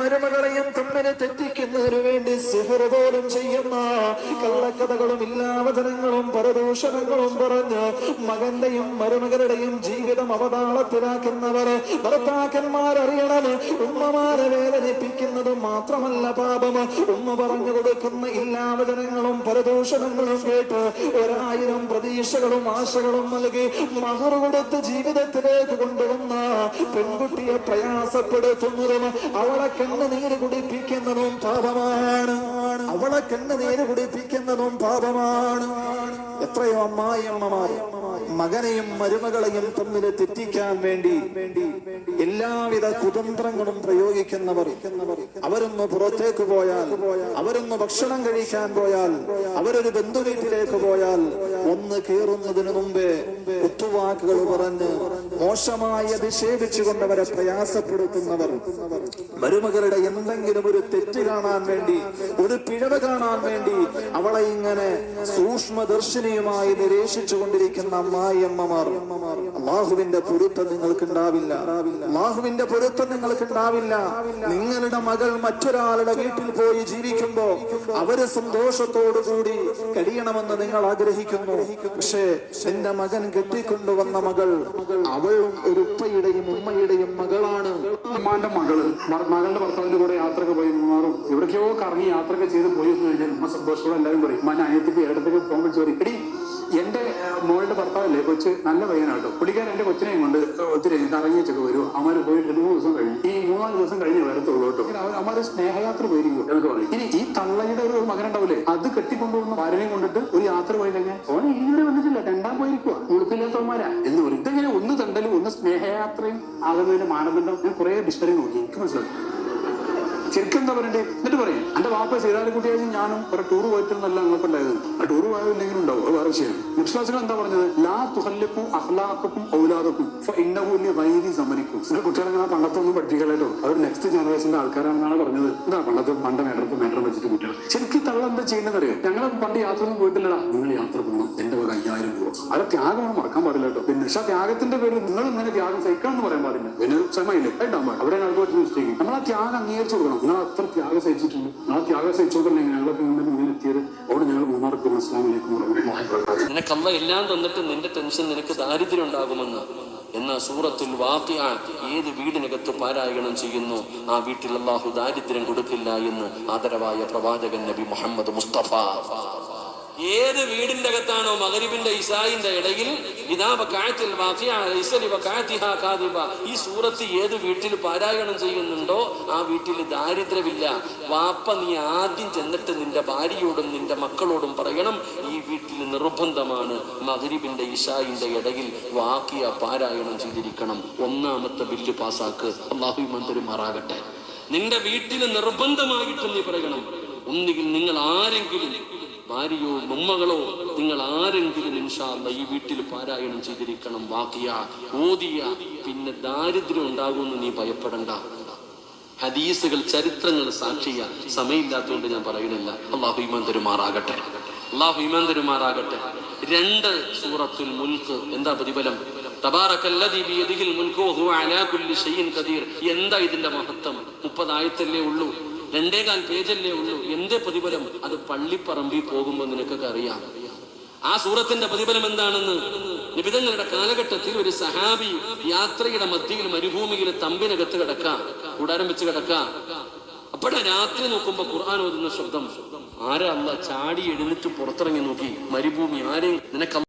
മരുമകളെയും തമ്മിൽ തെറ്റിക്കുന്നതിനു വേണ്ടി സുഹൃതോലും ചെയ്യുന്ന കള്ളക്കഥകളും ഇല്ലാവചനങ്ങളും പരദൂഷണങ്ങളും പറഞ്ഞ് മകന്റെയും മരുമകളുടെയും ജീവിതം അവതാളത്തിലാക്കുന്നവരെ ഭർത്താക്കന്മാരറിയണം ഉമ്മമാരെ വേദനിപ്പിക്കുന്നത് മാത്രമല്ല പാപം. ഉമ്മ പറഞ്ഞു കൊടുക്കുന്ന എല്ലാ വചനങ്ങളും പരദൂഷണങ്ങളും കേട്ട് ഒരായിരം പ്രതീക്ഷകളും ആശകളും നൽകി മഹർ കൊടുത്ത് ജീവിതത്തിലേക്ക് കൊണ്ടുവന്ന പെൺകുട്ടിയെ പ്രയാസപ്പെടുത്തുന്നതും അവളെ കണ്ണുനീര് കുടിപ്പിക്കുന്നതും പാപമാണ്. അവളെ കണ്ണുനീര് കുടിപ്പിക്കുന്നതും പാപമാണ്. എത്രയോ അമ്മായിയമ്മമാർ മകനെയും മരുമകളെയും തമ്മിൽ തെറ്റിക്കാൻ വേണ്ടി എല്ലാവിധ കുതന്ത്രങ്ങളും പ്രയോഗിക്കുന്നവർ അവരൊന്ന് പുറത്തേക്ക് പോയാൽ അവരൊന്ന് ഭക്ഷണം കഴിക്കാൻ പോയാൽ അവരൊരു ബന്ധുവീട്ടിലേക്ക് പോയാൽ ഒന്ന് കയറുന്നതിന് മുമ്പേ കുത്തുവാക്കുകൾ പറഞ്ഞ് മോശമായി അധിക്ഷേപിച്ചുകൊണ്ട് പ്രയാസപ്പെടുത്തുന്നവർ. മരുമകളുടെ എന്തെങ്കിലും ഒരു തെറ്റ് കാണാൻ വേണ്ടി ഒരു പിഴവ് കാണാൻ വേണ്ടി അവളെ ഇങ്ങനെ സൂക്ഷ്മദർശിനിയുമായി നിരീക്ഷിച്ചു കൊണ്ടിരിക്കുന്ന അമ്മായിയമ്മമാർ അള്ളാഹുവിന്റെ പൊരുത്തം നിങ്ങൾക്ക് ഉണ്ടാവില്ല അള്ളാഹുവിന്റെ പൊരുത്തം നിങ്ങൾക്ക് ഉണ്ടാവില്ല നിങ്ങളുടെ മകൾ മറ്റൊരാളുടെ വീട്ടിൽ പോയി ജീവിക്കുമ്പോ അവർ സന്തോഷത്തോടു കൂടി കഴിയണമെന്ന് നിങ്ങൾ ആഗ്രഹിക്കുന്നു. പക്ഷേ എന്റെ മകൻ കെട്ടിക്കൊണ്ടുവന്ന മകൾ അവളും ഒരു ഉപ്പയുടെയും ഉമ്മയുടെയും മകളാണ്. ഉമ്മാന്റെ മകൾ മകളുടെ ഭർത്താവിന്റെ കൂടെ യാത്രയ്ക്ക് പോയി മാറും എവിടേക്കോ കറങ്ങി യാത്രയൊക്കെ ചെയ്ത് പോയി എന്ന് കഴിഞ്ഞാൽ ഉമ്മ സന്തോഷത്തോടെ എല്ലാവരും പറയും മാൻ അനിയത്തിക്ക് ഇടത്തേക്ക് ഫോൺ വിളിച്ച് പറയും. എടി എന്റെ മോളുടെ ഭർത്താവല്ലേ കൊച്ച് നല്ല പയ്യനാട്ടോ. പുള്ളിക്കാരൻ എന്റെ കൊച്ചിനെയും കൊണ്ട് ഒത്തിരി കറങ്ങിയൊക്കെ വരും. അമ്മ പോയിട്ട് രണ്ട് മൂന്ന് ദിവസം കഴിഞ്ഞു. ഈ മൂന്നാൽ ദിവസം കഴിഞ്ഞ് വരത്തുള്ളൂ കേട്ടോ. അമ്മ ഒരു സ്നേഹയാത്ര പോയിരിക്കും എന്നൊക്കെ പറയും. ഇനി ഈ തള്ളയുടെ ഒരു മകനുണ്ടാവില്ലേ? അത് കെട്ടിക്കൊണ്ടുപോകുന്ന ഭാര്യനെ കൊണ്ടിട്ട് ഒരു യാത്ര പോയി കഴിഞ്ഞാൽ ഓനെ ഇങ്ങനെ വന്നിട്ടില്ല സ്നേഹയാത്രയും ആകുന്നതിന്റെ മാനദണ്ഡം ഞാൻ കുറെ ഡിക്ഷണറി നോക്കി. എനിക്ക് മനസ്സിലായി. ശരിക്കും എന്താ പറയണ്ടേ? എന്നിട്ട് പറയും എന്റെ വാപ്പ സീതാരക്കുട്ടിയായി ഞാനും ഒരു ടൂർ പോയിട്ടൊന്നല്ല നിങ്ങൾക്ക് ഉണ്ടായത് ആ ടൂർ പോയതില്ലെങ്കിലും ഉണ്ടാവും അത് വേറെ ശരി മുസ്ലാസികൾ എന്താ പറഞ്ഞത്? ലാ തുഹല്ലിക്കും അഹ്ലാക്കും ഔലാദക്കും ഇന്നകൂല്യ വൈദി സമനിക്കും എന്റെ കുട്ടികളെ പണ്ടത്തൊന്നും പഠിപ്പിക്കലോ അവർ നെക്സ്റ്റ് ജനറേഷന്റെ ആൾക്കാരാണെന്നാണ് പറഞ്ഞത്. എന്താ പണ്ടത്തെ പണ്ട് മേഡർക്ക് മേഡർ വെച്ചിട്ട് കുട്ടികൾ ശരിക്കും തള്ള എന്താ ചെയ്യുന്നത് അറിയാം ഞങ്ങൾ പണ്ട് യാത്ര ഒന്നും പോയിട്ടില്ലടാ. നിങ്ങൾ യാത്ര പോകണം എന്റെ വക അയ്യായിരം രൂപ. അത് ത്യാഗമാണ് മറക്കാൻ പാടില്ല കേട്ടോ. പിന്നെ പക്ഷെ ത്യാഗത്തിന്റെ പേര് നിങ്ങൾ ഇങ്ങനെ ത്യാഗം സഹിക്കണം എന്ന് പറയാൻ പാടില്ല. പിന്നെ ക്ഷമയില്ല പാടില്ല അവിടെ ആൾക്കാർ നമ്മൾ ആ ത്യാഗം അംഗീകരിച്ചു കൊടുക്കണം. നിങ്ങൾ അത്ര ത്യാഗം സഹിച്ചിട്ടുണ്ട്. ആ ത്യാഗം സഹിച്ചോണ്ടല്ലെങ്കിൽ ഞങ്ങളൊക്കെ നിങ്ങളുടെ മുന്നിൽ എത്തിയത്. അവിടെ ഞങ്ങൾ മൂന്നാർക്ക് നിനക്ക് നിനക്കല്ല എല്ലാം തന്നിട്ട് നിന്റെ ടെൻഷൻ നിനക്ക് ദാരിദ്ര്യം ഉണ്ടാകുമെന്ന്. എന്ന സൂറത്തിൽ വാക്കിയ ഏത് വീടിനകത്ത് പാരായണം ചെയ്യുന്നു? ആ വീട്ടിൽ അള്ളാഹു ദാരിദ്ര്യം കൊടുക്കില്ല എന്ന് ആദരവായ പ്രവാചകൻ നബി മുഹമ്മദ് മുസ്തഫ. ഏത് വീടിന്റെ അകത്താണോ മകരിബിന്റെ ഇസായിന്റെ ഇടയിൽ? ഈ സൂറത്ത് ഏത് വീട്ടിൽ പാരായണം ചെയ്യുന്നുണ്ടോ ആ വീട്ടിൽ ദാരിദ്ര്യമില്ല. വാപ്പ നീ ആദ്യം ചെന്നിട്ട് നിന്റെ ഭാര്യയോടും നിന്റെ മക്കളോടും പറയണം ഈ വീട്ടിൽ നിർബന്ധമാണ് മകരിബിന്റെ ഇസായിന്റെ ഇടയിൽ വാക്കിയ പാരായണം ചെയ്തിരിക്കണം. ഒന്നാമത്തെ ബില്ല് പാസാക്ക് അള്ളാഹു മന്ത്രിമാറാകട്ടെ നിന്റെ വീട്ടിൽ നിർബന്ധമായിട്ട് നീ പറയണം. ഒന്നുകിൽ നിങ്ങൾ ആരെങ്കിലും ഭാര്യയോ ഉമ്മകളോ നിങ്ങൾ ആരെങ്കിലും ഇൻഷാല്ല ഈ വീട്ടിൽ പാരായണം ചെയ്തിരിക്കണം. വാക്കിയ ഓതിയ പിന്നെ ദാരിദ്ര്യം ഉണ്ടാകുമെന്ന് നീ ഭയപ്പെടണ്ട. ഹദീസുകൾ ചരിത്രങ്ങൾ സാക്ഷിയ. സമയമില്ലാത്തതുകൊണ്ട് ഞാൻ പറയുന്നില്ല. അള്ളാഹു തരുമാറാകട്ടെ. അള്ളാഹു തരുമാറാകട്ടെ. രണ്ട് സൂറത്തുൽ മുൽക്ക് എന്താ പ്രതിഫലം? എന്താ ഇതിന്റെ മഹത്വം? മുപ്പതായത്തല്ലേ ഉള്ളൂ. രണ്ടേകാൽ പേജല്ലേ ഉള്ളൂ. എന്റെ പ്രതിഫലം? അത് പള്ളിപ്പറമ്പിൽ പോകുമ്പോൾ നിനക്കൊക്കെ അറിയാം. ആ സൂറത്തിന്റെ പ്രതിഫലം എന്താണെന്ന്? നിബിതങ്ങളുടെ കാലഘട്ടത്തിൽ ഒരു സഹാബി യാത്രയുടെ മധ്യയിൽ മരുഭൂമിയിൽ തമ്പിനകത്ത് കിടക്കാം. കൂടാരം വെച്ച് കിടക്കാം. അപ്പോഴാ രാത്രി നോക്കുമ്പോ ഖുർആൻ ഓതുന്ന ശബ്ദം. ആരാ അല്ല ചാടി എഴുന്നിട്ട് പുറത്തിറങ്ങി നോക്കി? മരുഭൂമി ആരെയും നിനക്ക്